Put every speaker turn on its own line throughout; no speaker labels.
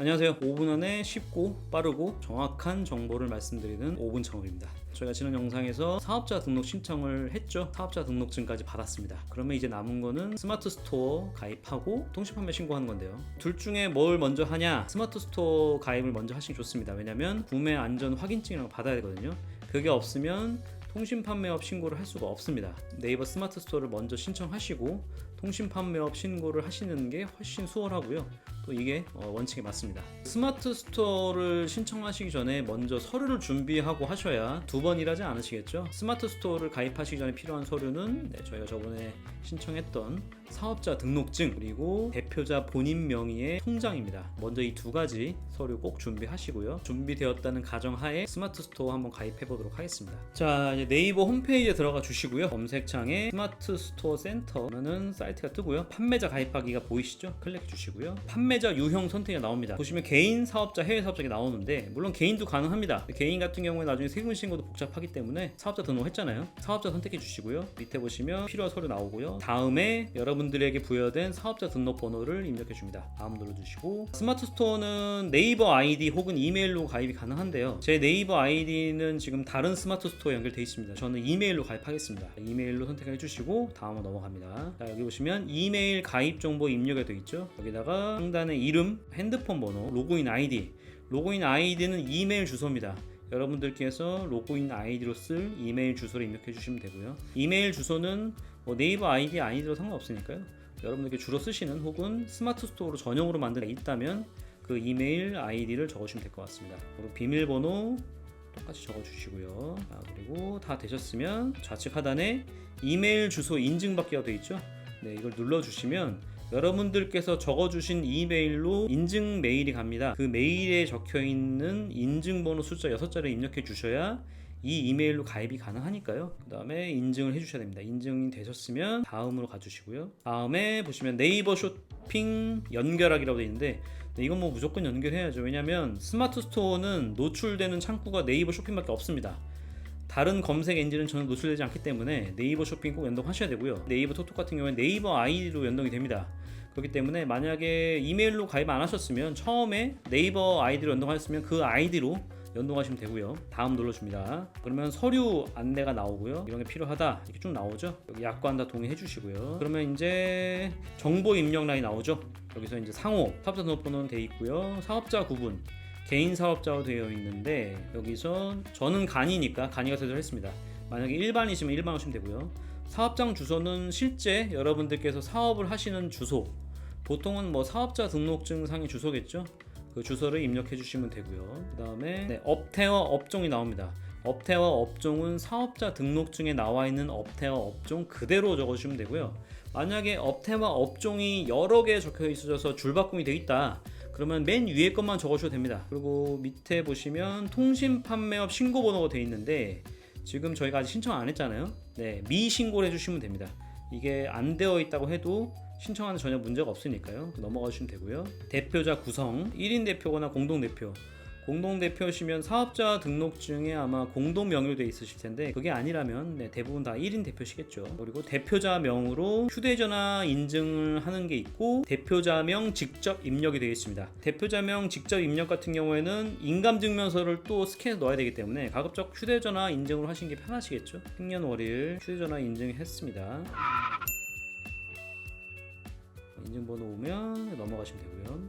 안녕하세요. 5분 안에 쉽고 빠르고 정확한 정보를 말씀드리는 5분 창업입니다. 저희가 지난 영상에서 사업자 등록 신청을 했죠. 사업자 등록증까지 받았습니다. 그러면 이제 남은 거는 스마트 스토어 가입하고 통신 판매 신고하는 건데요. 둘 중에 뭘 먼저 하냐? 스마트 스토어 가입을 먼저 하시는 게 좋습니다. 왜냐면 구매 안전 확인증이라는 거 받아야 되거든요. 그게 없으면 통신 판매업 신고를 할 수가 없습니다. 네이버 스마트 스토어를 먼저 신청하시고 통신 판매업 신고를 하시는 게 훨씬 수월하고요. 또 이게 어, 원칙에 맞습니다. 스마트 스토어를 신청하시기 전에 먼저 서류를 준비하고 하셔야 두 번 일하지 않으시겠죠? 스마트 스토어를 가입하시기 전에 필요한 서류는 네, 저희가 저번에 신청했던 사업자 등록증 그리고 대표자 본인 명의의 통장입니다. 먼저 이 두 가지 서류 꼭 준비하시고요. 준비되었다는 가정하에 스마트 스토어 한번 가입해 보도록 하겠습니다. 자, 네이버 홈페이지에 들어가 주시고요. 검색창에 스마트 스토어 센터 라는 사이트가 뜨고요. 판매자 가입하기가 보이시죠? 클릭해 주시고요. 판매자 유형 선택이 나옵니다. 보시면 개인 사업자, 해외 사업자가 나오는데 물론 개인도 가능합니다. 개인 같은 경우에 나중에 세금 신고도 복잡하기 때문에 사업자 등록했잖아요. 사업자 선택해 주시고요. 밑에 보시면 필요한 서류 나오고요. 다음에 여러분 들에게 부여된 사업자 등록 번호를 입력해 줍니다. 다음 눌러 주시고 스마트 스토어는 네이버 아이디 혹은 이메일로 가입이 가능한데요. 제 네이버 아이디는 지금 다른 스마트 스토어에 연결되어 있습니다. 저는 이메일로 가입하겠습니다. 이메일로 선택해 주시고 다음으로 넘어갑니다. 자, 여기 보시면 이메일 가입 정보 입력이 되어 있죠. 여기다가 상단에 이름, 핸드폰 번호, 로그인 아이디. 로그인 아이디는 이메일 주소입니다. 여러분들께서 로그인 아이디로 쓸 이메일 주소를 입력해 주시면 되고요. 이메일 주소는 뭐 네이버 아이디 아이디로 상관없으니까요. 여러분들께 주로 쓰시는 혹은 스마트 스토어로 전용으로 만든 게 있다면 그 이메일 아이디를 적으시면 될 것 같습니다. 그리고 비밀번호 똑같이 적어주시고요. 자, 그리고 다 되셨으면 좌측 하단에 이메일 주소 인증받기가 되어 있죠. 네, 이걸 눌러주시면 여러분들께서 적어주신 이메일로 인증 메일이 갑니다. 그 메일에 적혀 있는 인증번호 숫자 6자를 입력해 주셔야 이 이메일로 가입이 가능하니까요. 그 다음에 인증을 해주셔야 됩니다. 인증이 되셨으면 다음으로 가주시고요. 다음에 보시면 네이버 쇼핑 연결하기라고 되어 있는데 네, 이건 뭐 무조건 연결해야죠. 왜냐면 스마트 스토어는 노출되는 창구가 네이버 쇼핑밖에 없습니다. 다른 검색 엔진은 전혀 노출되지 않기 때문에 네이버 쇼핑 꼭 연동하셔야 되고요. 네이버 톡톡 같은 경우에 네이버 아이디로 연동이 됩니다. 그렇기 때문에 만약에 이메일로 가입 안 하셨으면 처음에 네이버 아이디로 연동하셨으면 그 아이디로 연동하시면 되고요. 다음 눌러줍니다. 그러면 서류 안내가 나오고요. 이런 게 필요하다 이렇게 쭉 나오죠. 여기 약관 다 동의해 주시고요. 그러면 이제 정보 입력 라인 나오죠. 여기서 이제 상호 사업자 등록번호는 돼 있고요. 사업자 구분 개인 사업자로 되어 있는데 여기서 저는 간이니까 간이가 제대로 했습니다. 만약에 일반이시면 일반 하시면 되고요. 사업장 주소는 실제 여러분들께서 사업을 하시는 주소. 보통은 뭐 사업자 등록증 상의 주소겠죠. 그 주소를 입력해 주시면 되고요. 그 다음에 네, 업태와 업종이 나옵니다. 업태와 업종은 사업자 등록증에 나와 있는 업태와 업종 그대로 적어주시면 되고요. 만약에 업태와 업종이 여러 개 적혀 있어서 줄바꿈이 되어 있다. 그러면 맨 위에 것만 적어주셔도 됩니다. 그리고 밑에 보시면 통신 판매업 신고 번호가 되어 있는데 지금 저희가 아직 신청 안 했잖아요. 네, 미신고를 해주시면 됩니다. 이게 안 되어 있다고 해도 신청하는 전혀 문제가 없으니까요. 넘어가 주시면 되고요. 대표자 구성 1인 대표거나 공동 대표. 공동 대표시면 사업자 등록증에 아마 공동 명의로 돼 있으실 텐데 그게 아니라면 네, 대부분 다 1인 대표시겠죠. 그리고 대표자 명으로 휴대전화 인증을 하는 게 있고 대표자 명 직접 입력이 되어 있습니다. 대표자 명 직접 입력 같은 경우에는 인감증명서를 또 스캔해서 넣어야 되기 때문에 가급적 휴대전화 인증으로 하시는 게 편하시겠죠. 생년월일 휴대전화 인증했습니다. 인증번호 오면 넘어가시면 되고요.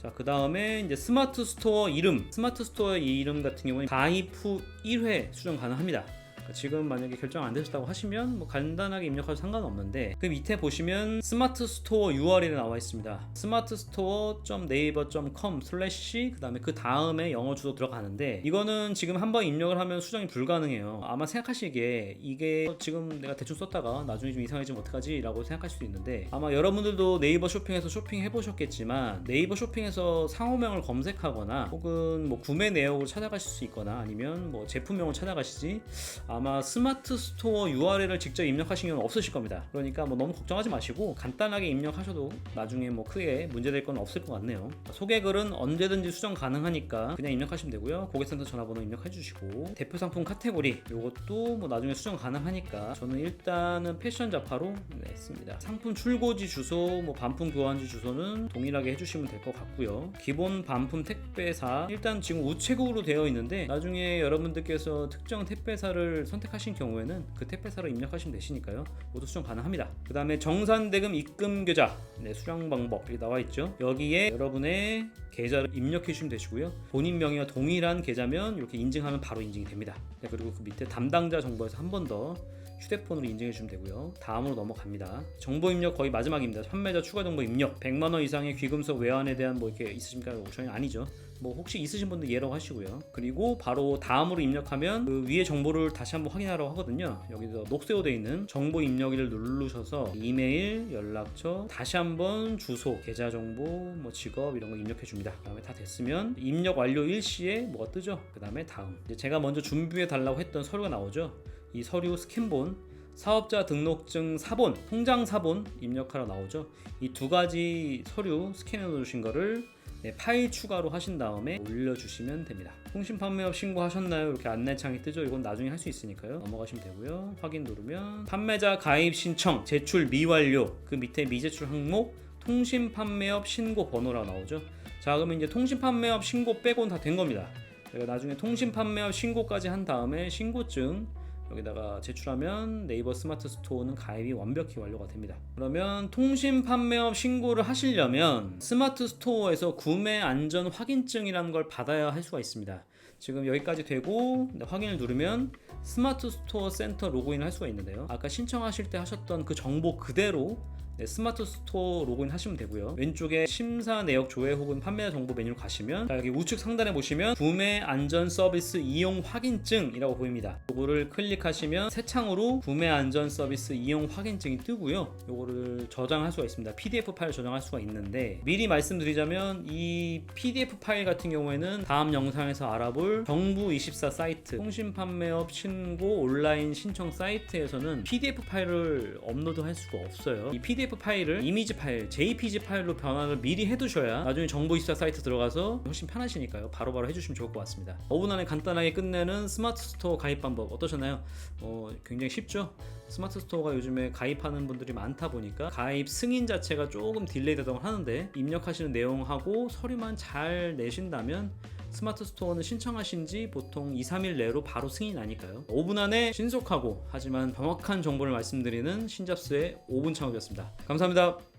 자, 그 다음에 이제 스마트 스토어 이름. 스마트 스토어 이 이름 같은 경우는 가입 후 1회 수정 가능합니다. 그러니까 지금 만약에 결정 안 되셨다고 하시면 뭐 간단하게 입력하셔도 상관없는데 그 밑에 보시면 스마트 스토어 URL이 나와 있습니다. 스마트 스토어.naver.com 슬래시 그 다음에 그 다음에 영어 주소 들어가는데 이거는 지금 한번 입력을 하면 수정이 불가능해요. 아마 생각하시기에 이게 지금 내가 대충 썼다가 나중에 좀 이상해지면 어떡하지? 라고 생각할 수도 있는데 아마 여러분들도 네이버 쇼핑에서 쇼핑 해 보셨겠지만 네이버 쇼핑에서 상호명을 검색하거나 혹은 뭐 구매 내역으로 찾아가실 수 있거나 아니면 뭐 제품명을 찾아가시지 아마 스마트 스토어 URL을 직접 입력하신 경우는 없으실 겁니다. 그러니까 뭐 너무 걱정하지 마시고 간단하게 입력하셔도 나중에 뭐 크게 문제될 건 없을 것 같네요. 소개글은 언제든지 수정 가능하니까 그냥 입력하시면 되고요. 고객센터 전화번호 입력해 주시고 대표 상품 카테고리 이것도 뭐 나중에 수정 가능하니까 저는 일단은 패션 잡화로 냈습니다. 상품 출고지 주소, 뭐 반품 교환지 주소는 동일하게 해주시면 될 것 같고요. 기본 반품 택배사 일단 지금 우체국으로 되어 있는데 나중에 여러분들께서 특정 택배사를 선택하신 경우에는 그 택배사로 입력하시면 되시니까요. 모두 수정 가능합니다. 그 다음에 정산대금 입금 계좌 네, 수령 방법 여기 나와 있죠. 여기에 여러분의 계좌를 입력해 주시면 되시고요. 본인 명의와 동일한 계좌면 이렇게 인증하면 바로 인증이 됩니다. 네, 그리고 그 밑에 담당자 정보에서 한 번 더 휴대폰으로 인증해 주시면 되고요. 다음으로 넘어갑니다. 정보 입력 거의 마지막입니다. 판매자 추가 정보 입력. 100만 원 이상의 귀금속 외환에 대한 뭐 이렇게 있으십니까? 전혀 아니죠. 뭐 혹시 있으신 분들 예라고 하시고요. 그리고 바로 다음으로 입력하면 그 위에 정보를 다시 한번 확인하라고 하거든요. 여기서 녹색으로 되어 있는 정보 입력을 누르셔서 이메일, 연락처, 다시 한번 주소, 계좌 정보, 뭐 직업 이런 거 입력해 줍니다. 그다음에 다 됐으면 입력 완료 일시에 뭐가 뜨죠. 그다음에 다음. 제가 먼저 준비해 달라고 했던 서류가 나오죠. 이 서류 스캔본 사업자 등록증 사본, 통장 사본 입력하러 나오죠. 이 두 가지 서류 스캔해 놓으신 거를 네, 파일 추가로 하신 다음에 올려주시면 됩니다. 통신 판매업 신고하셨나요? 이렇게 안내창이 뜨죠. 이건 나중에 할 수 있으니까요. 넘어가시면 되고요. 확인 누르면 판매자 가입 신청, 제출 미완료 그 밑에 미제출 항목 통신 판매업 신고 번호라 나오죠. 자 그러면 이제 통신 판매업 신고 빼고는 다된 겁니다. 제가 나중에 통신 판매업 신고까지 한 다음에 신고증 여기다가 제출하면 네이버 스마트 스토어는 가입이 완벽히 완료가 됩니다. 그러면 통신 판매업 신고를 하시려면 스마트 스토어에서 구매 안전 확인증이라는 걸 받아야 할 수가 있습니다. 지금 여기까지 되고 네, 확인을 누르면 스마트 스토어 센터 로그인을 할 수가 있는데요. 아까 신청하실 때 하셨던 그 정보 그대로 네, 스마트 스토어 로그인 하시면 되고요. 왼쪽에 심사 내역 조회 혹은 판매자 정보 메뉴로 가시면 자, 여기 우측 상단에 보시면 구매 안전 서비스 이용 확인증이라고 보입니다. 요거를 클릭하시면 새 창으로 구매 안전 서비스 이용 확인증이 뜨고요. 요거를 저장할 수가 있습니다. PDF 파일 저장할 수가 있는데 미리 말씀드리자면 이 PDF 파일 같은 경우에는 다음 영상에서 알아볼 정부 24 사이트 통신 판매업 신고 온라인 신청 사이트에서는 PDF 파일을 업로드할 수가 없어요. 이 PDF 파일을 이미지 파일, JPG 파일로 변환을 미리 해두셔야 나중에 정보 24 사이트 들어가서 훨씬 편하시니까요. 바로 바로 해주시면 좋을 것 같습니다. 5분 안에 간단하게 끝내는 스마트 스토어 가입 방법 어떠셨나요? 어, 굉장히 쉽죠? 스마트 스토어가 요즘에 가입하는 분들이 많다 보니까 가입 승인 자체가 조금 딜레이 되다고 하는데 입력하시는 내용하고 서류만 잘 내신다면 스마트 스토어는 신청하신 지 보통 2, 3일 내로 바로 승인이 나니까요. 5분 안에 신속하고 하지만 정확한 정보를 말씀드리는 신잡스의 5분 창업이었습니다. 감사합니다.